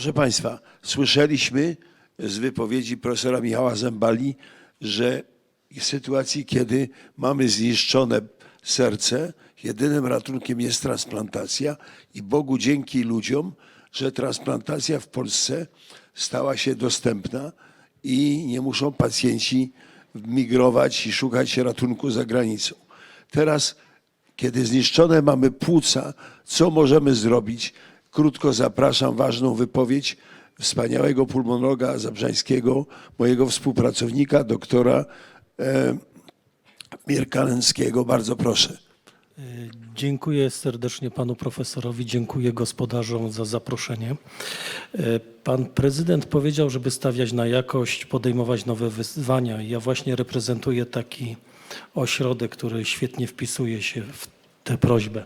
Proszę Państwa, słyszeliśmy z wypowiedzi profesora Michała Zembali, że w sytuacji, kiedy mamy zniszczone serce, jedynym ratunkiem jest transplantacja i Bogu dzięki ludziom, że transplantacja w Polsce stała się dostępna i nie muszą pacjenci migrować i szukać ratunku za granicą. Teraz, kiedy zniszczone mamy płuca, co możemy zrobić? Krótko zapraszam ważną wypowiedź wspaniałego pulmonologa zabrzańskiego, mojego współpracownika, doktora e, Mirka. Bardzo proszę. Dziękuję serdecznie panu profesorowi, dziękuję gospodarzom za zaproszenie. E, Pan prezydent powiedział, żeby stawiać na jakość, podejmować nowe wyzwania. Ja właśnie reprezentuję taki ośrodek, który świetnie wpisuje się w tę prośbę.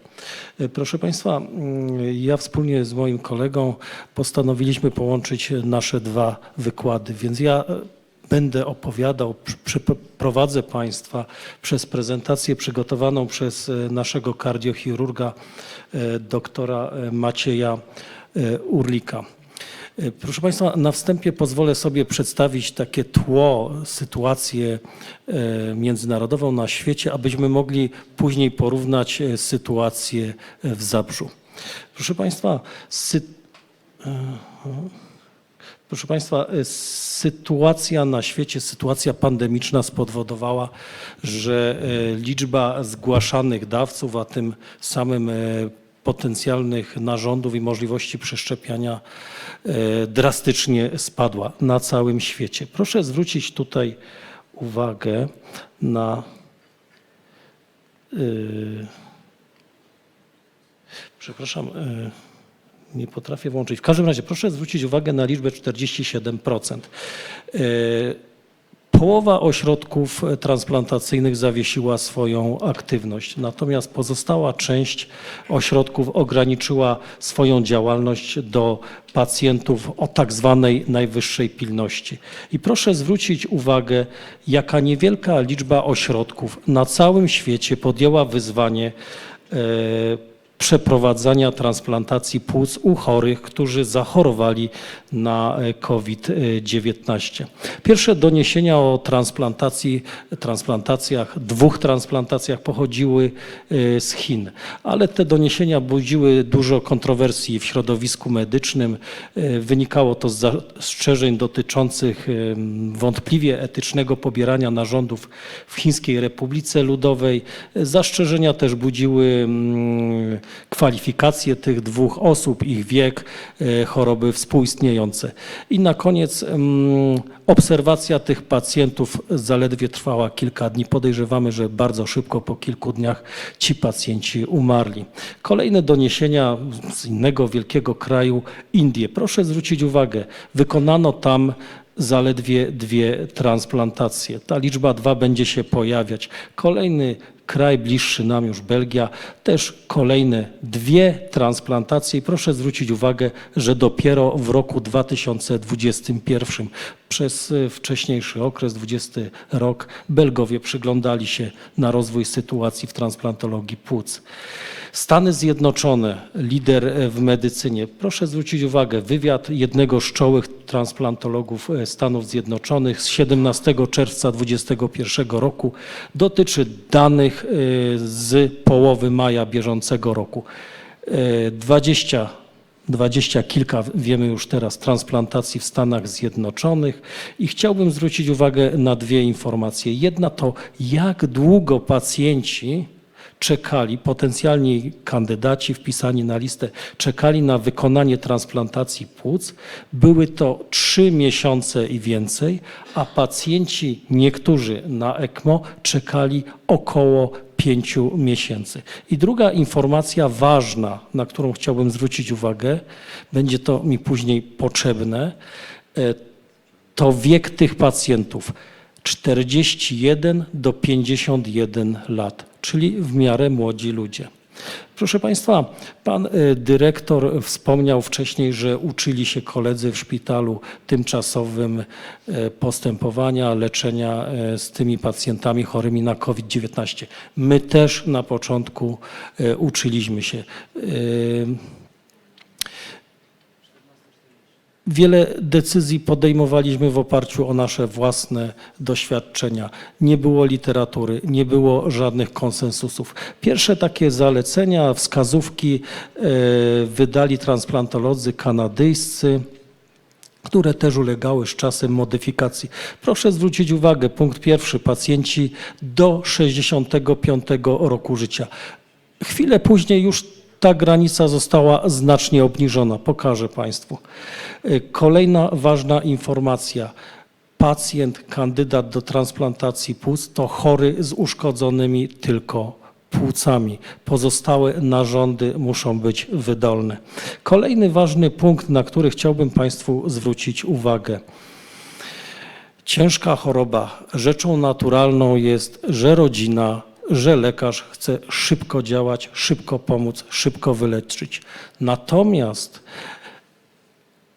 E, Proszę Państwa, mm, ja wspólnie z moim kolegą postanowiliśmy połączyć nasze dwa wykłady, więc ja e, będę opowiadał, pr- przeprowadzę Państwa przez prezentację przygotowaną przez e, naszego kardiochirurga doktora Macieja Urlika. E, Proszę Państwa, na wstępie pozwolę sobie przedstawić takie tło, sytuację e, międzynarodową na świecie, abyśmy mogli później porównać e, sytuację w Zabrzu. Proszę Państwa, sy- Proszę Państwa, sytuacja na świecie, sytuacja pandemiczna spowodowała, że liczba zgłaszanych dawców, a tym samym potencjalnych narządów i możliwości przeszczepiania y, drastycznie spadła na całym świecie. Proszę zwrócić tutaj uwagę na y, Przepraszam, y, nie potrafię włączyć. W każdym razie proszę zwrócić uwagę na liczbę 47%. Połowa ośrodków transplantacyjnych zawiesiła swoją aktywność, natomiast pozostała część ośrodków ograniczyła swoją działalność do pacjentów o tak zwanej najwyższej pilności. I proszę zwrócić uwagę, jaka niewielka liczba ośrodków na całym świecie podjęła wyzwanie e, przeprowadzania transplantacji płuc u chorych, którzy zachorowali na e, COVID-19. Pierwsze doniesienia o transplantacji, transplantacjach, dwóch transplantacjach pochodziły e, z Chin, ale te doniesienia budziły dużo kontrowersji w środowisku medycznym. E, Wynikało to z zastrzeżeń dotyczących wątpliwie etycznego pobierania narządów w Chińskiej Republice Ludowej. Zastrzeżenia też budziły mm, kwalifikacje tych dwóch osób, ich wiek, e, choroby współistniejące. I na koniec mm, obserwacja tych pacjentów zaledwie trwała kilka dni. Podejrzewamy, że bardzo szybko po kilku dniach ci pacjenci umarli. Kolejne doniesienia z innego wielkiego kraju, Indie. Proszę zwrócić uwagę, wykonano tam zaledwie dwie transplantacje. Ta liczba dwa będzie się pojawiać. Kolejny kraj bliższy nam już Belgia, też kolejne dwie transplantacje. I proszę zwrócić uwagę, że dopiero w roku 2021 przez y, wcześniejszy okres, 20 rok, Belgowie przyglądali się na rozwój sytuacji w transplantologii płuc. Stany Zjednoczone, lider e, w medycynie. Proszę zwrócić uwagę, wywiad jednego z czołych transplantologów e, Stanów Zjednoczonych z 17 czerwca 2021 roku dotyczy danych e, z połowy maja bieżącego roku. E, 20 dwadzieścia kilka, wiemy już teraz, transplantacji w Stanach Zjednoczonych i chciałbym zwrócić uwagę na dwie informacje. Jedna to, jak długo pacjenci czekali, potencjalni kandydaci wpisani na listę, czekali na wykonanie transplantacji płuc. Były to trzy miesiące i więcej, a pacjenci niektórzy na ECMO czekali około pięciu miesięcy. I druga informacja ważna, na którą chciałbym zwrócić uwagę, będzie to mi później potrzebne, e, to wiek tych pacjentów 41 do 51 lat, czyli w miarę młodzi ludzie. Proszę Państwa, pan y, dyrektor wspomniał wcześniej, że uczyli się koledzy w szpitalu tymczasowym y, postępowania, leczenia y, z tymi pacjentami chorymi na COVID-19. My też na początku uczyliśmy się. Wiele decyzji podejmowaliśmy w oparciu o nasze własne doświadczenia. Nie było literatury, nie było żadnych konsensusów. Pierwsze takie zalecenia, wskazówki e, wydali transplantolodzy kanadyjscy które też ulegały z czasem modyfikacji. Proszę zwrócić uwagę, punkt pierwszy, pacjenci do 65 roku życia. Chwilę później już ta granica została znacznie obniżona. Pokażę Państwu. Y, Kolejna ważna informacja. Pacjent, kandydat do transplantacji płuc to chory z uszkodzonymi tylko płucami. Pozostałe narządy muszą być wydolne. Kolejny ważny punkt, na który chciałbym Państwu zwrócić uwagę. Ciężka choroba. Rzeczą naturalną jest, że rodzina, że lekarz chce szybko działać, szybko pomóc, szybko wyleczyć. Natomiast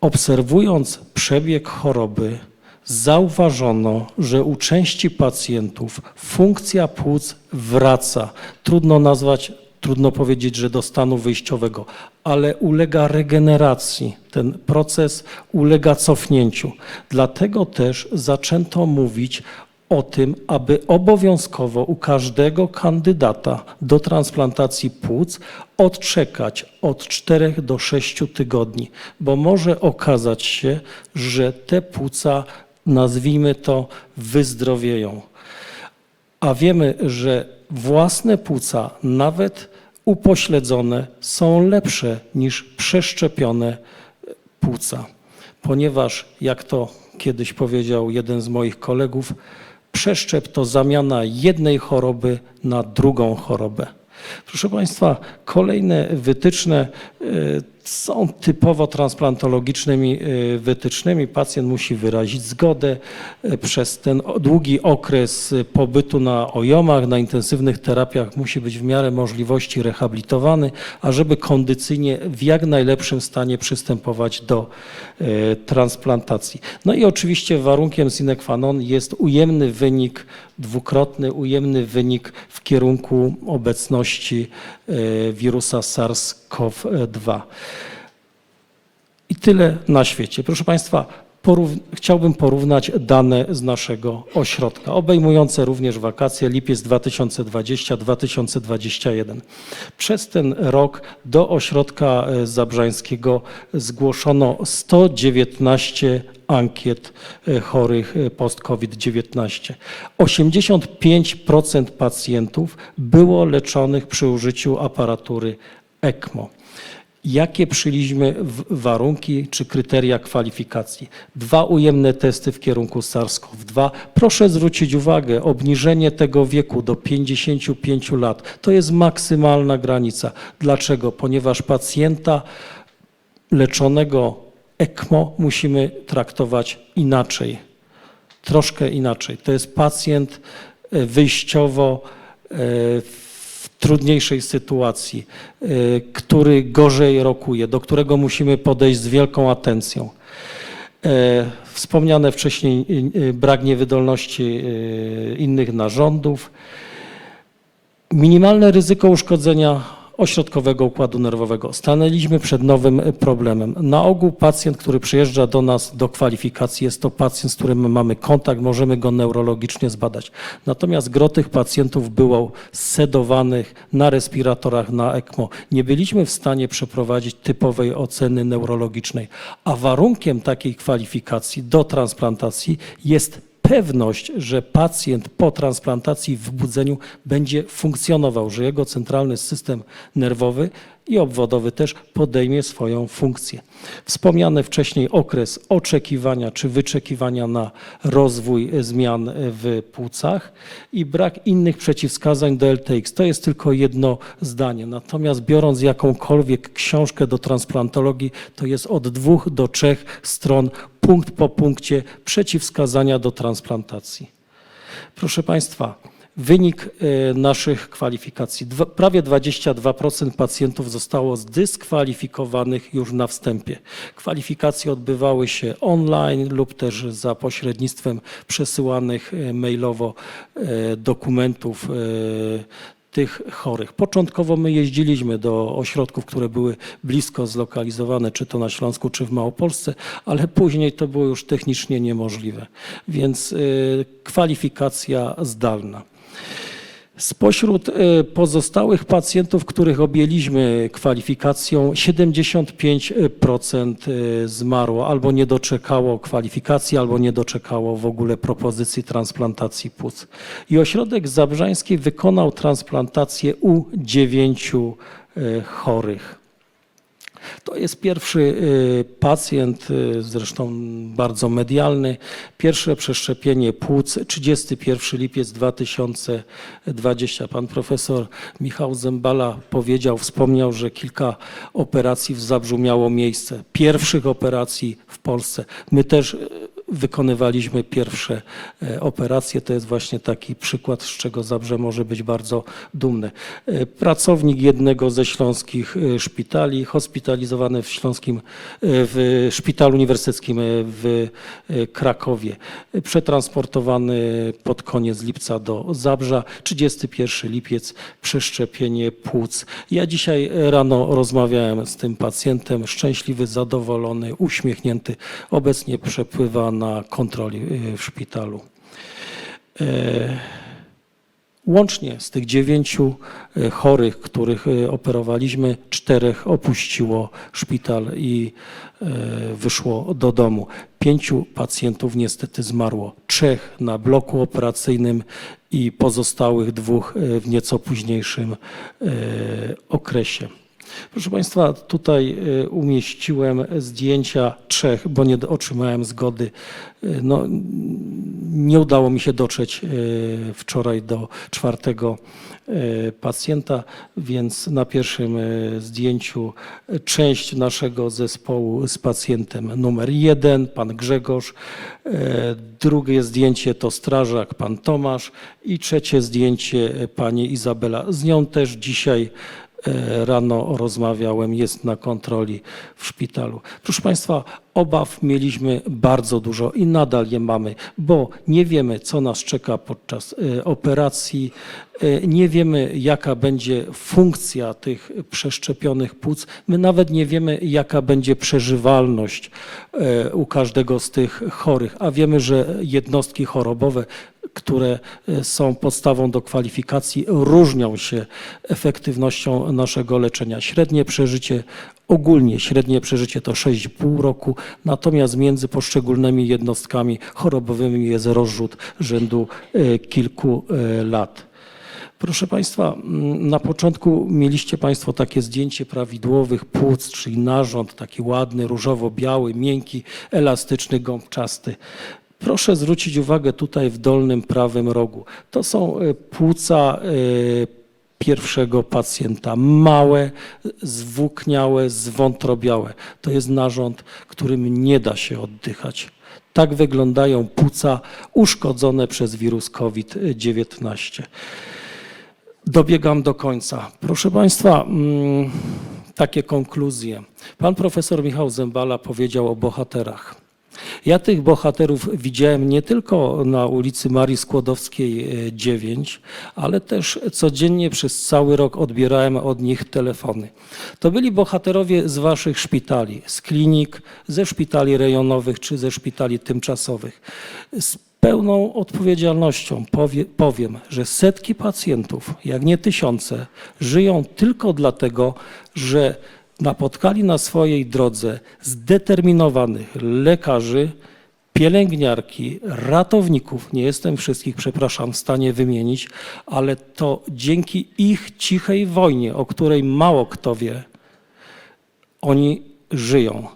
obserwując przebieg choroby, zauważono, że u części pacjentów funkcja płuc wraca. Trudno nazwać, trudno powiedzieć, że do stanu wyjściowego, ale ulega regeneracji. Ten proces ulega cofnięciu. Dlatego też zaczęto mówić o tym, aby obowiązkowo u każdego kandydata do transplantacji płuc odczekać od 4 do 6 tygodni, bo może okazać się, że te płuca, nazwijmy to, wyzdrowieją. A wiemy, że własne płuca, nawet upośledzone, są lepsze niż przeszczepione płuca, ponieważ, jak to kiedyś powiedział jeden z moich kolegów, przeszczep to zamiana jednej choroby na drugą chorobę. Proszę Państwa, kolejne wytyczne y, są typowo transplantologicznymi y, wytycznymi. Pacjent musi wyrazić zgodę y, przez ten długi okres y, pobytu na OJOMach, na intensywnych terapiach musi być w miarę możliwości rehabilitowany, a żeby kondycyjnie w jak najlepszym stanie przystępować do transplantacji. No i oczywiście warunkiem sine qua non jest ujemny wynik, dwukrotny ujemny wynik w kierunku obecności wirusa SARS-CoV-2. I tyle na świecie. Proszę Państwa, porów- chciałbym porównać dane z naszego ośrodka, obejmujące również wakacje lipiec 2020-2021. Przez ten rok do ośrodka e, zabrzańskiego zgłoszono 119 ankiet e, chorych e, post-COVID-19. 85% pacjentów było leczonych przy użyciu aparatury ECMO. Jakie przyjęliśmy warunki czy kryteria kwalifikacji? Dwa ujemne testy w kierunku SARS-CoV-2. Proszę zwrócić uwagę, obniżenie tego wieku do 55 lat to jest maksymalna granica. Dlaczego? Ponieważ pacjenta leczonego ECMO musimy traktować inaczej, troszkę inaczej. To jest pacjent e, wyjściowo e, w trudniejszej sytuacji, e, który gorzej rokuje, do którego musimy podejść z wielką atencją. E, Wspomniane wcześniej e, brak niewydolności innych narządów, Minimalne ryzyko uszkodzenia ośrodkowego układu nerwowego. Stanęliśmy przed nowym problemem. Na ogół pacjent, który przyjeżdża do nas do kwalifikacji, jest to pacjent, z którym mamy kontakt, możemy go neurologicznie zbadać. Natomiast gro tych pacjentów było sedowanych na respiratorach, na ECMO. Nie byliśmy w stanie przeprowadzić typowej oceny neurologicznej, a warunkiem takiej kwalifikacji do transplantacji jest pewność, że pacjent po transplantacji w budzeniu będzie funkcjonował, że jego centralny system nerwowy i obwodowy też podejmie swoją funkcję. Wspomniany wcześniej okres oczekiwania czy wyczekiwania na rozwój zmian w płucach i brak innych przeciwwskazań do LTX. To jest tylko jedno zdanie. Natomiast biorąc jakąkolwiek książkę do transplantologii, to jest od dwóch do trzech stron, punkt po punkcie przeciwwskazania do transplantacji. Proszę Państwa, wynik e, naszych kwalifikacji. Prawie 22% pacjentów zostało zdyskwalifikowanych już na wstępie. Kwalifikacje odbywały się online lub też za pośrednictwem przesyłanych e, mailowo e, dokumentów tych chorych. Początkowo my jeździliśmy do ośrodków, które były blisko zlokalizowane, czy to na Śląsku, czy w Małopolsce, ale później to było już technicznie niemożliwe. Więc kwalifikacja zdalna. Spośród e, pozostałych pacjentów, których objęliśmy kwalifikacją, 75% e, zmarło albo nie doczekało kwalifikacji, albo nie doczekało w ogóle propozycji transplantacji płuc. I ośrodek zabrzański wykonał transplantację u dziewięciu e, chorych. To jest pierwszy y, pacjent, y, zresztą bardzo medialny. Pierwsze przeszczepienie płuc, 31 lipiec 2020. Pan profesor Michał Zembala powiedział, wspomniał, że kilka operacji w Zabrzu miało miejsce. Pierwszych operacji w Polsce. My też y, wykonywaliśmy pierwsze e, operacje. To jest właśnie taki przykład, z czego Zabrze może być bardzo dumne. E, Pracownik jednego ze śląskich e, szpitali, hospitalizowany w śląskim, w szpitalu uniwersyteckim w Krakowie, przetransportowany pod koniec lipca do Zabrza. 31 lipiec, przeszczepienie płuc. Ja dzisiaj rano rozmawiałem z tym pacjentem, szczęśliwy, zadowolony, uśmiechnięty. Obecnie przepływa na kontroli y, w szpitalu. E, Łącznie z tych dziewięciu y, chorych, których y, operowaliśmy, czterech opuściło szpital i y, wyszło do domu. Pięciu pacjentów niestety zmarło. Trzech na bloku operacyjnym i pozostałych dwóch w nieco późniejszym okresie. Proszę Państwa, tutaj y, umieściłem zdjęcia trzech, bo nie otrzymałem zgody. Y, No, nie udało mi się dotrzeć y, wczoraj do czwartego pacjenta, więc na pierwszym zdjęciu część naszego zespołu z pacjentem numer jeden, pan Grzegorz. Drugie zdjęcie to strażak, pan Tomasz i trzecie zdjęcie pani Izabela. Z nią też dzisiaj E, rano rozmawiałem, jest na kontroli w szpitalu. Proszę Państwa, obaw mieliśmy bardzo dużo i nadal je mamy, bo nie wiemy, co nas czeka podczas e, operacji, e, nie wiemy, jaka będzie funkcja tych przeszczepionych płuc. My nawet nie wiemy, jaka będzie przeżywalność e, u każdego z tych chorych, a wiemy, że jednostki chorobowe które są podstawą do kwalifikacji, różnią się efektywnością naszego leczenia. Średnie przeżycie, ogólnie średnie przeżycie to 6,5 roku, natomiast między poszczególnymi jednostkami chorobowymi jest rozrzut rzędu e, kilku e, lat. Proszę Państwa, mm, na początku mieliście Państwo takie zdjęcie prawidłowych płuc, czyli narząd taki ładny, różowo-biały, miękki, elastyczny, gąbczasty. Proszę zwrócić uwagę tutaj w dolnym prawym rogu. To są e, płuca pierwszego pacjenta. Małe, zwłókniałe, zwątrobiałe. To jest narząd, którym nie da się oddychać. Tak wyglądają płuca uszkodzone przez wirus COVID-19. Dobiegam do końca. Proszę Państwa, mm, takie konkluzje. Pan profesor Michał Zembala powiedział o bohaterach. Ja tych bohaterów widziałem nie tylko na ulicy Marii Skłodowskiej e, 9, ale też codziennie przez cały rok odbierałem od nich telefony. To byli bohaterowie z waszych szpitali, z klinik, ze szpitali rejonowych czy ze szpitali tymczasowych. Z pełną odpowiedzialnością powie, powiem, że setki pacjentów, jak nie tysiące, żyją tylko dlatego, że napotkali na swojej drodze zdeterminowanych lekarzy, pielęgniarki, ratowników, nie jestem wszystkich, przepraszam, w stanie wymienić, ale to dzięki ich cichej wojnie, o której mało kto wie, oni żyją.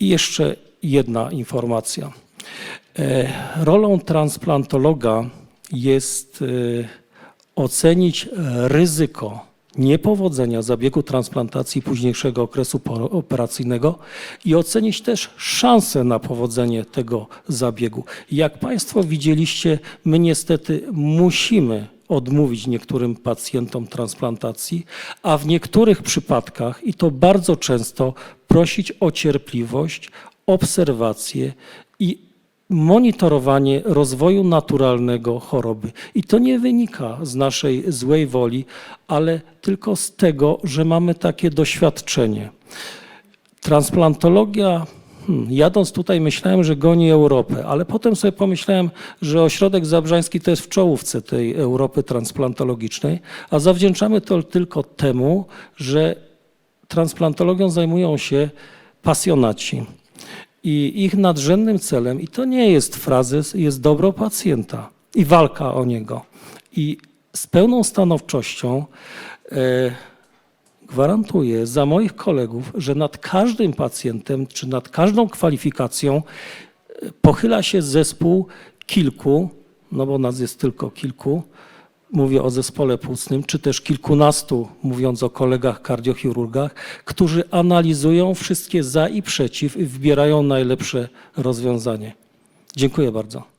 I jeszcze jedna informacja. E, Rolą transplantologa jest e, ocenić ryzyko niepowodzenia zabiegu transplantacji późniejszego okresu operacyjnego i ocenić też szanse na powodzenie tego zabiegu. Jak Państwo widzieliście, my niestety musimy odmówić niektórym pacjentom transplantacji, a w niektórych przypadkach, i to bardzo często, prosić o cierpliwość, obserwację i monitorowanie rozwoju naturalnego choroby. I to nie wynika z naszej złej woli, ale tylko z tego, że mamy takie doświadczenie. Transplantologia, hmm, jadąc tutaj myślałem, że goni Europę, ale potem sobie pomyślałem, że ośrodek zabrzański to jest w czołówce tej Europy transplantologicznej, a zawdzięczamy to tylko temu, że transplantologią zajmują się pasjonaci. I ich nadrzędnym celem, i to nie jest frazes, jest dobro pacjenta i walka o niego. I z pełną stanowczością e, gwarantuję za moich kolegów, że nad każdym pacjentem czy nad każdą kwalifikacją e, pochyla się zespół kilku, no bo nas jest tylko kilku, mówię o zespole płucnym, czy też kilkunastu, mówiąc o kolegach kardiochirurgach, którzy analizują wszystkie za i przeciw i wybierają najlepsze rozwiązanie. Dziękuję bardzo.